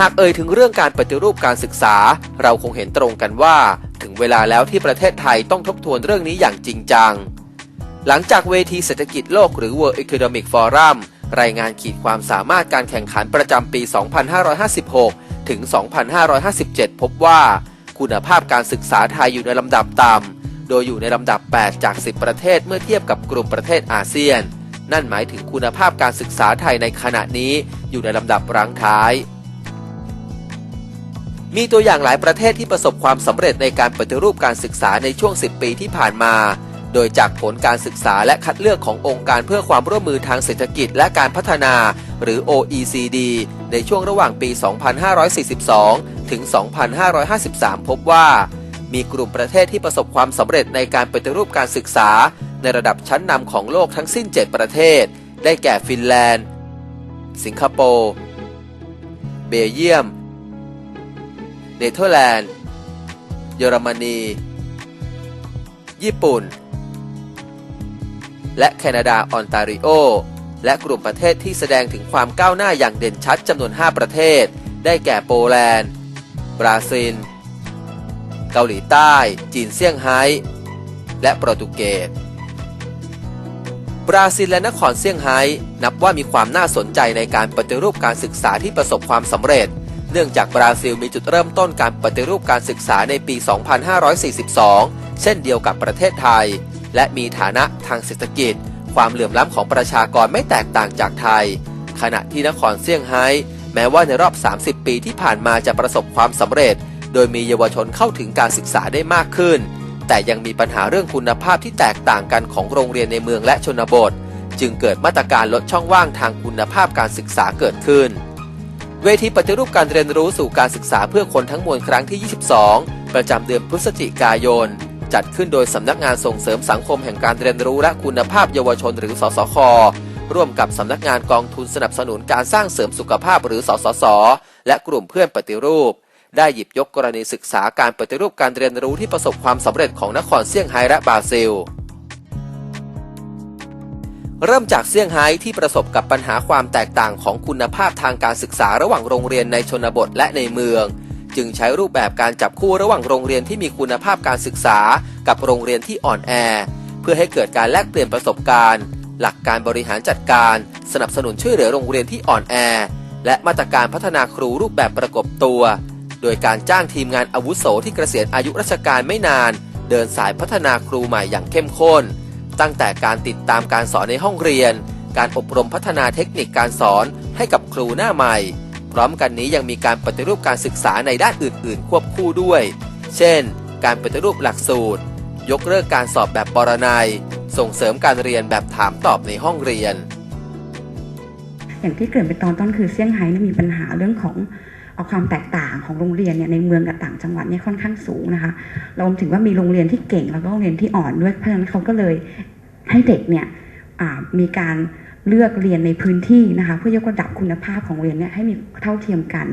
หากเอ่ยถึงเรื่องการปฏิรูปการศึกษา เราคงเห็นตรงกันว่า ถึงเวลาแล้วที่ประเทศไทยต้องทบทวนเรื่องนี้อย่างจริงจัง หลังจากเวทีเศรษฐกิจโลกหรือ World Economic Forum รายงานขีดความสามารถการแข่งขันประจำปี 2556 ถึง 2557 พบว่า คุณภาพการศึกษาไทยอยู่ในลำดับต่ำ โดยอยู่ในลำดับ 8 จาก 10 ประเทศเมื่อเทียบกับกลุ่มประเทศอาเซียน นั่นหมายถึงคุณภาพการศึกษาไทยในขณะนี้อยู่ในลำดับรั้งท้าย มีตัวอย่างหลายประเทศที่ประสบความสำเร็จในการปฏิรูปการศึกษาในช่วง 10 ปีที่ผ่านมา โดยจากผลการศึกษาและคัดเลือกขององค์การเพื่อความร่วมมือทางเศรษฐกิจและการพัฒนา หรือ OECD ในช่วงระหว่างปี 2542 ถึง 2553 พบว่า มีกลุ่มประเทศที่ประสบความสำเร็จในการปฏิรูปการศึกษา ในระดับชั้นนำของโลกทั้งสิ้น 7 ประเทศ ได้แก่ฟินแลนด์ สิงคโปร์ เบลเยียม เนเธอร์แลนด์ เยอรมนี ญี่ปุ่น และแคนาดาออนตาริโอ และกลุ่มประเทศที่แสดงถึงความก้าวหน้าอย่างเด่นชัดจำนวน 5 ประเทศ ได้แก่โปแลนด์ บราซิล เกาหลีใต้ จีนเซี่ยงไฮ้ และโปรตุเกสบราซิลและนครเซี่ยงไฮ้นับว่ามีความน่าสนใจในการปฏิรูปการศึกษาที่ประสบความสำเร็จ เนื่องจากบราซิลมีจุดเริ่มต้นการปฏิรูปการศึกษาในปี 2542 เช่นเดียวกับประเทศไทย และมีฐานะทางเศรษฐกิจ ความเหลื่อมล้ำของประชากรไม่แตกต่างจากไทย ขณะที่นครเซี่ยงไฮ้แม้ว่าในรอบ 30 ปีที่ผ่านมาจะประสบความสำเร็จ โดยมีเยาวชนเข้าถึงการศึกษาได้มากขึ้น แต่ยังมีปัญหาเรื่องคุณภาพที่แตกต่างกันของโรงเรียนในเมืองและชนบท จึงเกิดมาตรการลดช่องว่างทางคุณภาพการศึกษาเกิดขึ้น เวทีปฏิรูปการเรียนรู้สู่การศึกษาเพื่อคนทั้งมวลครั้งที่ 22 ประจำเดือนพฤศจิกายน จัดขึ้นโดยสำนักงานส่งเสริมสังคมแห่งการเรียนรู้และคุณภาพเยาวชนหรือ สสค ร่วมกับสำนักงานกองทุนสนับสนุนการสร้างเสริมสุขภาพหรือ สสส และกลุ่มเพื่อนปฏิรูป ได้หยิบยกกรณีศึกษาการปฏิรูปการเรียนรู้ที่ประสบความสำเร็จของนครเซี่ยงไฮ้และบราซิล เริ่มจากเซี่ยงไฮ้ที่ประสบกับปัญหาความแตกต่างของคุณภาพทางการศึกษาระหว่างโรงเรียนในชนบทและในเมือง จึงใช้รูปแบบการจับคู่ระหว่างโรงเรียนที่มีคุณภาพการศึกษา กับโรงเรียนที่อ่อนแอ เพื่อให้เกิดการแลกเปลี่ยนประสบการณ์ หลักการบริหารจัดการ สนับสนุนช่วยเหลือโรงเรียนที่อ่อนแอ และมาตรการพัฒนาครูรูปแบบประกบตัว โดยการจ้างทีมงานอาวุโสที่เกษียณอายุราชการไม่นาน เดินสายพัฒนาครูใหม่อย่างเข้มข้น ตั้งแต่การติดตามการสอนในห้องเรียน การอบรมพัฒนาเทคนิคการสอนให้กับครูหน้าใหม่ พร้อมกันนี้ยังมีการปฏิรูปการศึกษาในด้านอื่น ๆ ควบคู่ด้วย เช่น การปฏิรูปหลักสูตร ยกเลิกการสอบแบบปรนัย ส่งเสริมการเรียนแบบถามตอบในห้องเรียน อย่างที่เกริ่นไปตอนต้นคือเซี่ยงไฮ้มีปัญหาเรื่องของ เอาความแตกต่างของโรงเรียนเนี่ยในเมืองกับต่างจังหวัดเนี่ยค่อนข้างสูงนะคะรวมถึงว่ามีโรงเรียนที่เก่งแล้วก็โรงเรียนที่อ่อนด้วยเพราะฉะนั้นเขาก็เลยให้เด็กเนี่ยมีการ เลือกเรียนในพื้นที่นะคะเพื่อยกระดับคุณภาพของเรียนเนี่ยให้มีเท่าเทียมกัน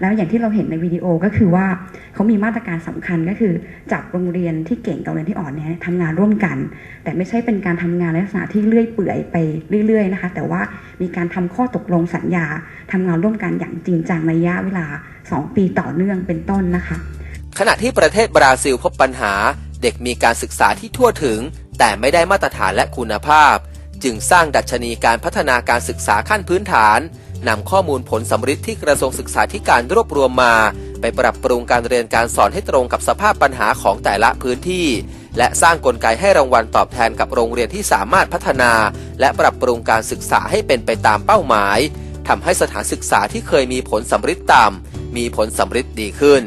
แล้วอย่างที่เราเห็นในวิดีโอก็คือว่าเขามีมาตรการสำคัญก็คือจับโรงเรียนที่เก่งกับโรงเรียนที่อ่อนเนี่ยทำงานร่วมกัน แต่ไม่ใช่เป็นการทำงานในลักษณะที่เลื่อยเปื่อยไปเรื่อยๆนะคะแต่ว่ามีการทำข้อตกลงสัญญาทำงานร่วมกันอย่างจริงจังในระยะเวลา 2 ปีต่อเนื่องเป็นต้นนะคะ ขณะที่ประเทศบราซิลพบปัญหา เด็กมีการศึกษาที่ทั่วถึง แต่ไม่ได้มาตรฐานและคุณภาพ จึงสร้างดัชนีการพัฒนาการศึกษาขั้นพื้นฐานนำข้อมูลผลสำฤทธิ์ที่กระทรวงศึกษาธิการรวบรวมมา ไปปรับปรุงการเรียนการสอนให้ตรงกับสภาพปัญหาของแต่ละพื้นที่ และสร้างกลไกให้รางวัลตอบแทนกับโรงเรียนที่สามารถพัฒนา และปรับปรุงการศึกษาให้เป็นไปตามเป้าหมายทำให้สถานศึกษาที่เคยมีผลสำฤทธิ์ต่ำมีผลสำฤทธิ์ดีขึ้น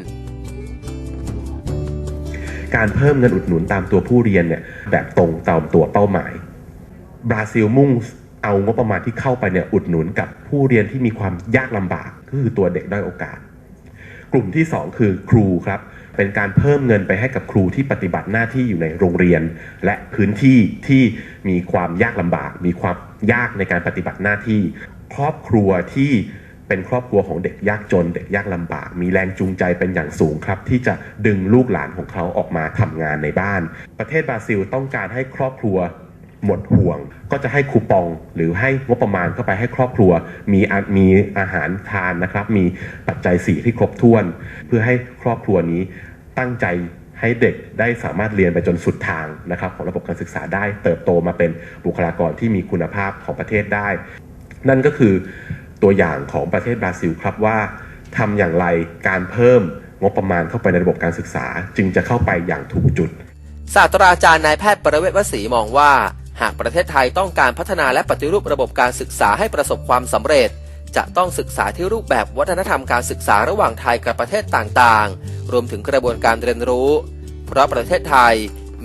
การเพิ่มเงินอุดหนุนตามตัวผู้เรียนเนี่ยแบบตรงตามตัวเป้าหมาย บราซิลมุ่งเอางบประมาณที่เข้าไปเนี่ยอุดหนุนกับผู้เรียนที่มีความยากลำบากก็คือตัวเด็กด้อยโอกาส กลุ่มที่ 2 คือครูครับ เป็นการเพิ่มเงินไปให้กับครูที่ปฏิบัติหน้าที่อยู่ในโรงเรียน และพื้นที่ที่มีความยากลำบาก มีความยากในการปฏิบัติหน้าที่ ครอบครัวที่เป็นครอบครัวของเด็กยากจน เด็กยากลำบาก มีแรงจูงใจเป็นอย่างสูงครับ ที่จะดึงลูกหลานของเขาออกมาทำงานในบ้าน ประเทศบราซิลต้องการให้ครอบครัว หมดห่วง ก็จะให้คูปองหรือให้งบประมาณเข้าไปให้ครอบครัว มีมีอาหารทานนะครับ มีปัจจัยสี่ที่ครบถ้วน เพื่อให้ครอบครัวนี้ตั้งใจให้เด็กได้สามารถเรียนไปจนสุดทางนะครับ ของระบบการศึกษาได้เติบโตมาเป็นบุคลากรที่มีคุณภาพของประเทศได้ นั่นก็คือตัวอย่างของประเทศบราซิลครับว่าทำอย่างไรการเพิ่มงบประมาณเข้าไปในระบบการศึกษา จึงจะเข้าไปอย่างถูกจุดศาสตราจารย์นายแพทย์ประเวศวสีมองว่า หากประเทศไทยต้องการพัฒนาและปฏิรูประบบการศึกษาให้ประสบความสำเร็จ จะต้องศึกษาที่รูปแบบวัฒนธรรมการศึกษาระหว่างไทยกับประเทศต่างๆ รวมถึงกระบวนการเรียนรู้ เพราะประเทศไทย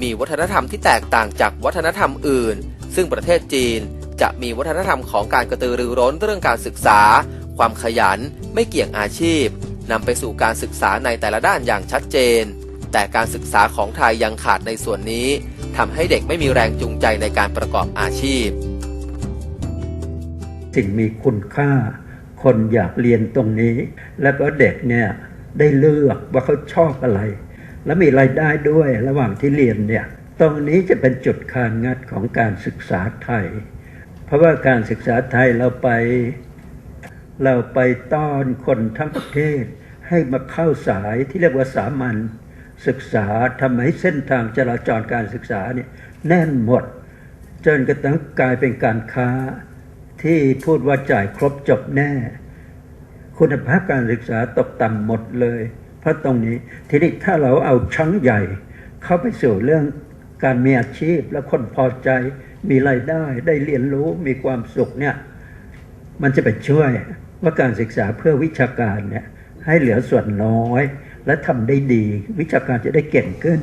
มีวัฒนธรรมที่แตกต่างจากวัฒนธรรมอื่น ซึ่งประเทศจีนจะมีวัฒนธรรมของการกระตือรือร้นเรื่องการศึกษา ความขยัน ไม่เกี่ยงอาชีพนำไปสู่การศึกษาในแต่ละด้านอย่างชัดเจน แต่การศึกษาของไทยยังขาดในส่วนนี้ ทำให้เด็กไม่มีแรงจูงใจในการประกอบอาชีพ สิ่งมีคุณค่า คนอยากเรียนตรงนี้ แล้วก็เด็กเนี่ยได้เลือกว่าเขาชอบอะไร แล้วมีรายได้ด้วยระหว่างที่เรียนเนี่ยตรงนี้จะเป็นจุดคานงัดของการศึกษาไทย เพราะว่าการศึกษาไทยเราไป เราไปต้อนคนทั้งประเทศให้มาเข้าสายที่เรียกว่าสามัญ ศึกษาทำให้เส้นทางจราจรการศึกษาเนี่ยแน่นหมด จนกระทั่งกลายเป็นการค้าที่พูดว่าจ่ายครบจบแน่ คุณภาพการศึกษาตกต่ำหมดเลย เพราะตรงนี้ทีนี้ถ้าเราเอาชั้งใหญ่ เข้าไปสู่เรื่องการมีอาชีพและคนพอใจมีรายได้ได้เรียนรู้มีความสุขเนี่ยมันจะไปช่วยว่าการศึกษาเพื่อวิชาการเนี่ยให้เหลือส่วนน้อย และทำได้ดี วิชาการจะได้เก่งขึ้น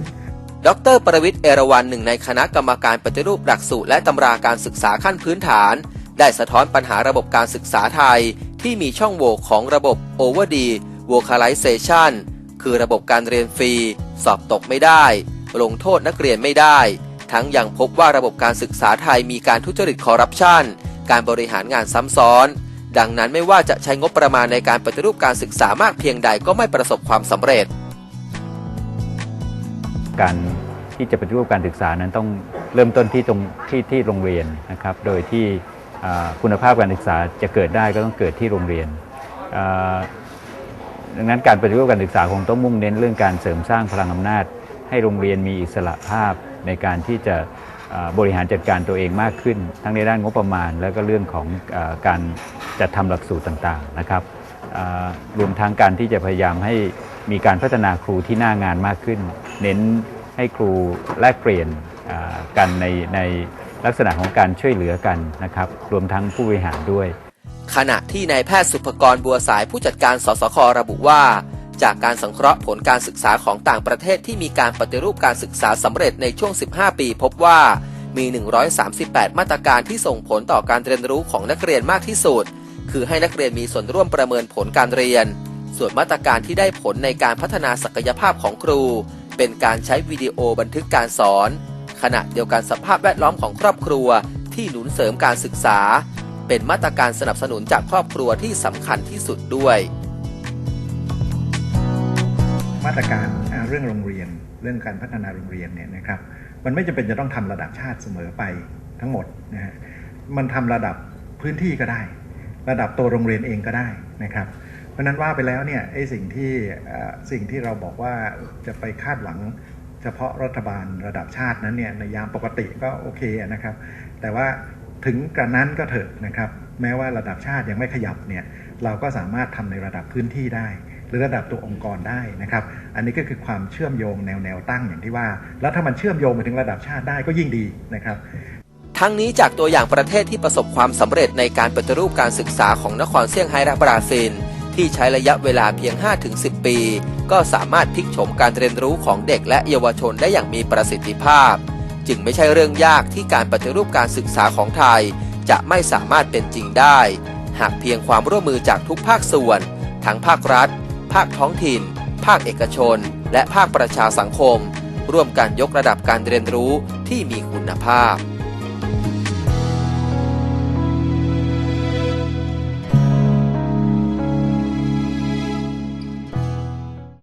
ดร ประวิทย์เอราวันหนึ่งในคณะกรรมการปฏิรูปหลักสูตรและตำราการศึกษาขั้นพื้นฐาน ได้สะท้อนปัญหาระบบการศึกษาไทย ที่มีช่องโหว่ของระบบ Over d Vocalization คือระบบการเรียนฟรี สอบตกไม่ได้ ลงโทษนักเรียนไม่ได้ ทั้งยังพบว่าระบบการศึกษาไทยมีการทุจริตคอร์รัปชันการบริหารงานซ้ำซ้อน ดังนั้นไม่ว่าจะใช้งบประมาณในการปฏิรูปการศึกษามากเพียงใดก็ไม่ประสบความสำเร็จ การที่จะปฏิรูปการศึกษานั้นต้องเริ่มต้นที่ตรงที่ที่โรงเรียนนะครับ โดยที่คุณภาพการศึกษาจะเกิดได้ก็ต้องเกิดที่โรงเรียนดังนั้นการปฏิรูปการศึกษาคงต้องมุ่งเน้นเรื่องการเสริมสร้างพลังอำนาจ ให้โรงเรียนมีอิสระภาพในการที่จะ บริหารจัดการตัวเองมากขึ้น ทั้งในด้านงบประมาณ แล้วก็เรื่องของอการจัดทำหลักสูตรต่างๆนะครับรวมทั้งการที่จะพยายามให้มีการพัฒนาครูที่หน้างานมากขึ้น เน้นให้ครูแลกเปลี่ยนกันในในลักษณะของการช่วยเหลือกันนะครับ รวมทั้งผู้บริหารด้วย ขณะที่นายแพทย์สุภกรบัวสายผู้จัดการสสคระบุว่า จากการสังเคราะห์ผลการศึกษาของต่างประเทศที่มีการปฏิรูปการศึกษาสำเร็จในช่วง 15 ปี พบว่ามี 138 มาตรการที่ส่งผลต่อการเรียนรู้ของนักเรียนมากที่สุด คือให้นักเรียนมีส่วนร่วมประเมินผลการเรียน ส่วนมาตรการที่ได้ผลในการพัฒนาศักยภาพของครู เป็นการใช้วิดีโอบันทึกการสอน ขณะเดียวกันสภาพแวดล้อมของครอบครัว ที่หนุนเสริมการศึกษา เป็นมาตรการสนับสนุนจากครอบครัวที่สำคัญที่สุดด้วย มาตรการเรื่องโรงเรียน เรื่องการพัฒนาโรงเรียนเนี่ยนะครับมันไม่จำเป็นจะต้องทำระดับชาติเสมอไปทั้งหมดนะฮะมันทำระดับพื้นที่ก็ได้ ระดับตัวโรงเรียนเองก็ได้นะครับ เพราะนั้นว่าไปแล้วเนี่ยไอ้สิ่งที่สิ่งที่เราบอกว่าจะไปคาดหวังเฉพาะรัฐบาลระดับชาตินั้นเนี่ยในยามปกติก็โอเคนะครับ แต่ว่าถึงกระนั้นก็เถอะนะครับ แม้ว่าระดับชาติยังไม่ขยับเนี่ยเราก็สามารถทำในระดับพื้นที่ได้ หรือระดับตัวองค์กรได้นะครับ อันนี้ก็คือความเชื่อมโยงแนวแนวตั้งอย่างที่ว่า แล้วถ้ามันเชื่อมโยงไปถึงระดับชาติได้ก็ยิ่งดีนะครับทั้งนี้จากตัวอย่างประเทศที่ประสบความสำเร็จในการปฏิรูปการศึกษาของนครเซี่ยงไฮ้และบราซิล ที่ใช้ระยะเวลาเพียง 5-10 ปี ก็สามารถพลิกโฉมการเรียนรู้ของเด็กและเยาวชนได้อย่างมีประสิทธิภาพ จึงไม่ใช่เรื่องยากที่การปฏิรูปการศึกษาของไทย จะไม่สามารถเป็นจริงได้ หากเพียงความร่วมมือจากทุกภาคส่วน ทั้งภาครัฐ ภาคท้องถิ่น ภาคเอกชน และภาคประชาสังคม ร่วมกันยกระดับการเรียนรู้ที่มีคุณภาพ